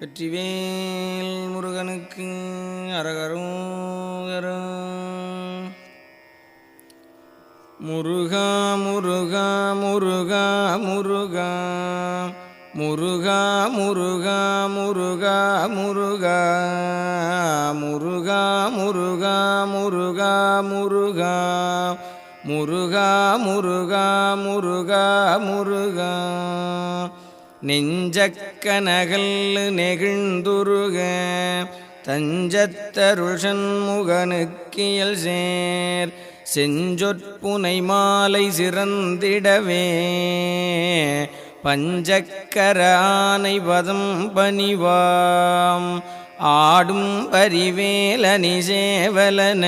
வெற்றிவேல் முருகனுக்கு அரகரும் முருகா முருகா முருகா முருகா. முருகா முருகா முருகா முருகா. முருகா முருகா முருகா முருகா. முருகா முருகா முருகா முருகா. நெஞ்சக்கனகல் நெகிழ்ந்துருக தஞ்சத்தருள் சண்முகனுக்கியல் சேர் செஞ்சொற்புனை மாலை சிறந்திடவே பஞ்சக்கர ஆனை பதம் பணிவாம் ஆடும் பரிவேலனி சேவலன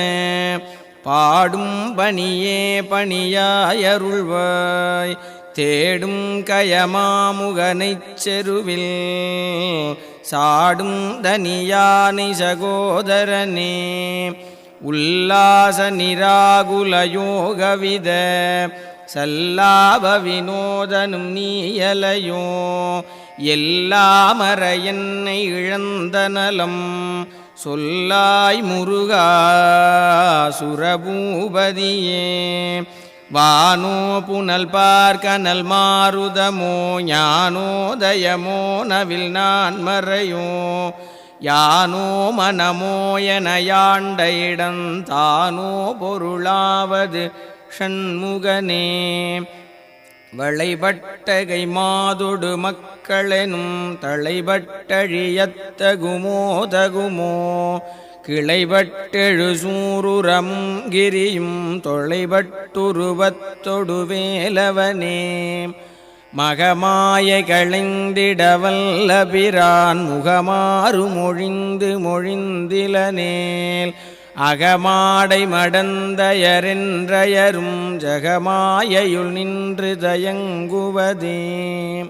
பாடும் பணியே பணியாயருள்வாய் தேடும் கயமாமுகனைச் செருவில் சாடும் தனியானை சகோதரனே உல்லாச நிராகுல யோகவித சல்லாப வினோதனும் நீயலையோ எல்லாமற என்னை இழந்த நலம் சொல்லாய் முருகா சுரபூபதியே. வானோ புனல் பார்க்கனல் மாறுதமோ ஞானோதயமோ நவில் நான் மறையோ. யானோ மனமோ என யாண்ட இடம் தானோ பொருளாவது ஷண்முகனே. வளைபட்டகை மாதொடு மக்களெனும் தளைபட்டழியத்தகுமோ தகுமோ. கிளைபட்டெழு சூருரமும் கிரியும் தொலைபட்டுருவத்தொடுவேலவனே மகமாய களைந்திடவல்ல பிரான் முகமாறு மொழிந்து மொழிந்திலனேல். அகமாடை மடந்தயரென்றயரும் ஜகமாயையுள் நின்று தயங்குவதே.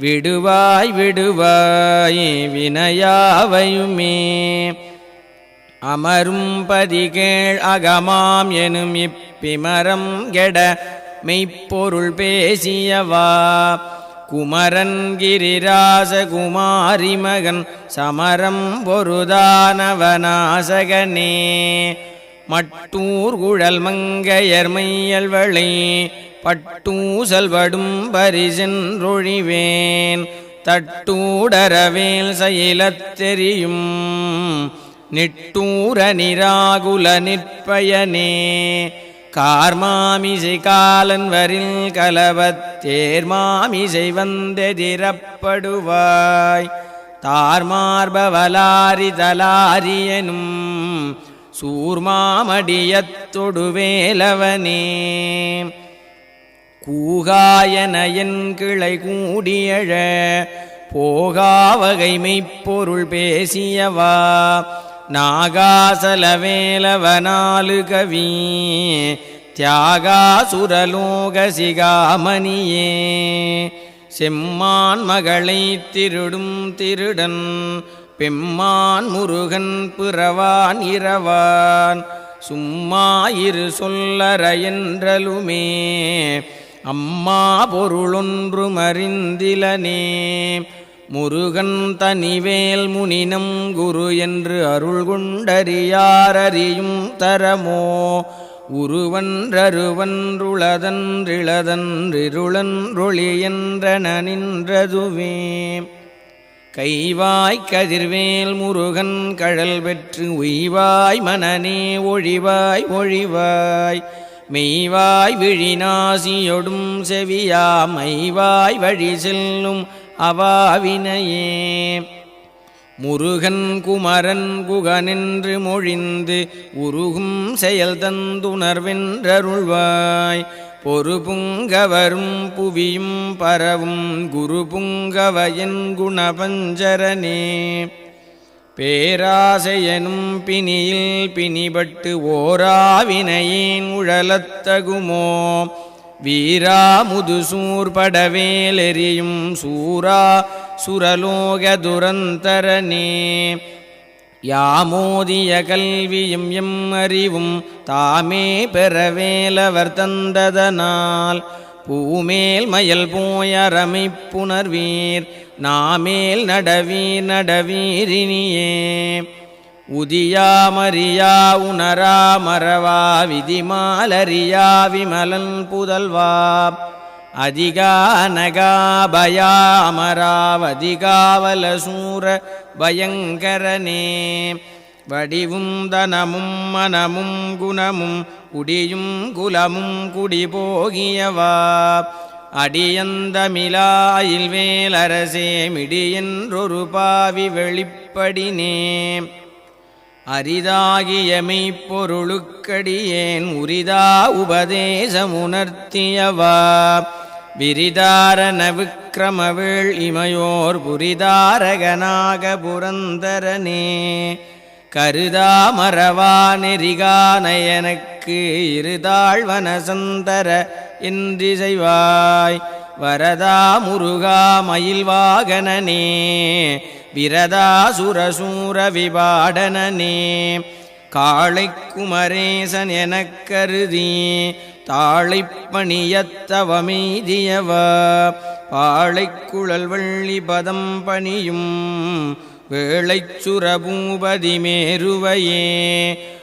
விடுவாய் விடுவாய் வினையாவையுமே. அமரும் பதிகேள் அகமாம் எனும் இப்பிமரம் கெட மெய்ப்பொருள் பேசியவா. குமரன் கிரிராச குமாரி மகன் சமரம் பொருதானவனாசகனே. மட்டூர் குழல் மங்கையர் மையல்வளை பட்டூசல்படும் பரிசென்றொழிவேன் தட்டூடரவேல் செயலத்தெரியும் நிட்டூர நிராகுல நிற்பயனே. கார்மாமிசை காலன்வரில் கலவத்தேர்மாமிசை வந்தெதிரப்படுவாய். தார்மார்பவலாரி தலாரியனும் சூர்மாமடியத்தொடுவேலவனே கூகாயனையன் கிளை கூடியழ போகாவகைமைப்பொருள் பேசியவா நாகாசலவேலவனாலு கவி தியாகாசுரலோக சிகாமணியே. செம்மான் மகளை திருடும் திருடன் பெம்மான் முருகன் பிறவான் இரவான் சும்மா சொல்லற என்றலுமே அம்மா பொருளொன்று மறிந்திலனே முருகன் தனிவேல் முனினம் குரு என்று அருள் குண்டறியாரறியும் தரமோ உருவன்றருவன்றுளதன்றிளதன்றிருளன்றொளியென்றன நின்றதுவே. கைவாய் கதிர்வேல் முருகன் கழல் பெற்று உய்வாய் மனநே ஒழிவாய் ஒழிவாய். மெய்வாய் விழிநாசியொடும் செவியா மைவாய் வழி செல்லும் அவாவினையே. முருகன் குமரன் குகனின்று மொழிந்து உருகும் செயல் தந்துணர்வென்றருள்வாய் பொறுபுங்கவரும் புவியும் பரவும் குரு புங்கவயன் குணபஞ்சரனே. பேராசையனும் பிணியில் பிணிபட்டு ஓராவினையின் உழலத்தகுமோ? வீரா முதுசூர்படவேலெறியும் சூரா சுரலோக துரந்தரனே. யாமோதிய கல்வியும் எம் அறிவும் தாமே பெறவேலவர் தந்ததனால் பூமேல் மயல் போயரமைப்புணர்வீர் நாமேல் நடவீர் நடவீரினியே உதியா மரியா உணரா மறவா விதிமாலரியா விமலன் புதல்வா. அதிகா நகாபயா அமராவதிகாவல பயங்கரனே. வடிவும் தனமும் மனமும் குணமும் குடியும் குலமும் குடிபோகியவா அடியந்தமிழாயில் வேலரசே மிடியென்றொரு பாவி வெளிப்படினே. அரிதாகிய மெய்ப்பொருளுக்கடியேன் உரிதா உபதேசமுணர்த்தியவா விரிதாரண விக்கிரமவேள் இமையோர் புரிதாரகனாக புரந்தரனே. கருதா மறவா நெறிகானயனுக்கு இருதாழ்வன இருதாழ்வனசந்தர என்றிசைவாய். வரதா முருகா மயில்வாகனனே விரதா சுரசூர விபாடனே காளை குமரேசன் எனக் கருதி தாழைப்பணியத்தவமீதியவ பாழைக்குழல் வள்ளி பதம் பணியும் வேளைச் சுரபூபதி மேருவையே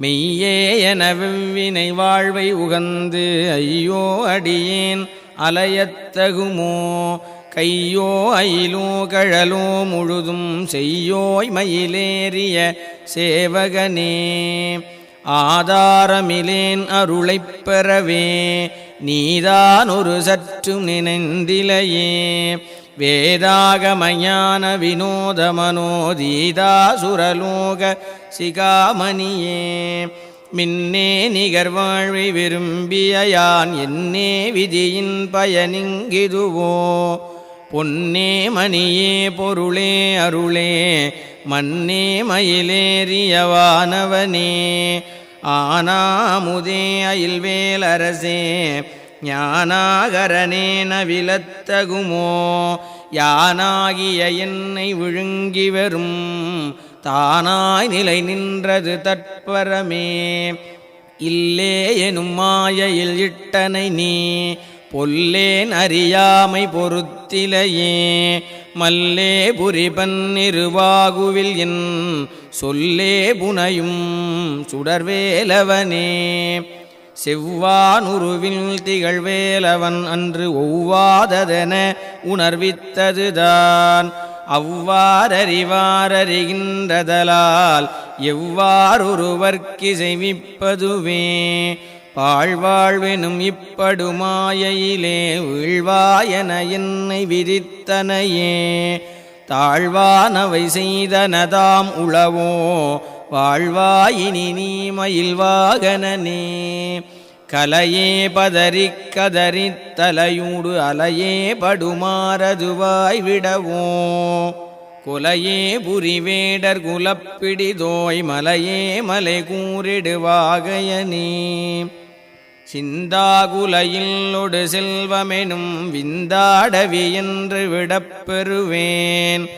மெய்யே என வெவ்வினை வாழ்வை உகந்து ஐயோ அடியேன் அலையத்தகுமோ கையோ அயிலோ கழலோ முழுதும் செய்யோய் மயிலேறிய சேவகனே. ஆதாரமிலேன் அருளைப் பெறவே நீதான் ஒரு சற்றும் நினைந்திலையே. வேதாகமயான வினோதமனோதீதா சுரலோக சிகாமணியே. மின்னே நிகர்வாழ்வை விரும்பிய யான் என்னே விதியின் பயனிங்கிதுவோ. பொன்னே மணியே பொருளே அருளே மன்னே மயிலேறியவானவனே ஆனாமுதே அயில்வேலரசே ஞானாகரனே நவிலத்தகுமோ. யானாகிய என்னை விழுங்கி வரும் தானாய் நிலை நின்றது தற்பரமே. இல்லே எனும் மாயையில் இட்டனை நீ பொல்லேன் அறியாமை பொறுத்திலையே மல்லே புரிபன்னிருவாகுவில் என் சொல்லே புனையும் சுடர்வேலவனே. செவ்வானுருவில் திகழ்வேலவன் அன்று ஒவ்வாததென உணர்வித்ததுதான். அவ்வாறறிவாரறிகின்றதலால் எவ்வாறொருவர்க்கு செய்விப்பதுவே பாழ்வாழ்வெனும் இப்படுமாயையிலே வீழ்வாயன என்னை விதித்தனையே தாழ்வானவை செய்தனதாம் உளவோ? வாழ்வாயினி நீ மயில்வாகனனே. கலையே பதறி கதறி தலையூடு அலையே படுமாறதுவாய் விடவோ? குலையே புரிவேடர் குலப்பிடிதோய் மலையே மலை கூறிடுவாகையனே சிந்தாகுலையில் ஒடு செல்வமெனும் விந்தாடவி என்று விடப்பெறுவேன்.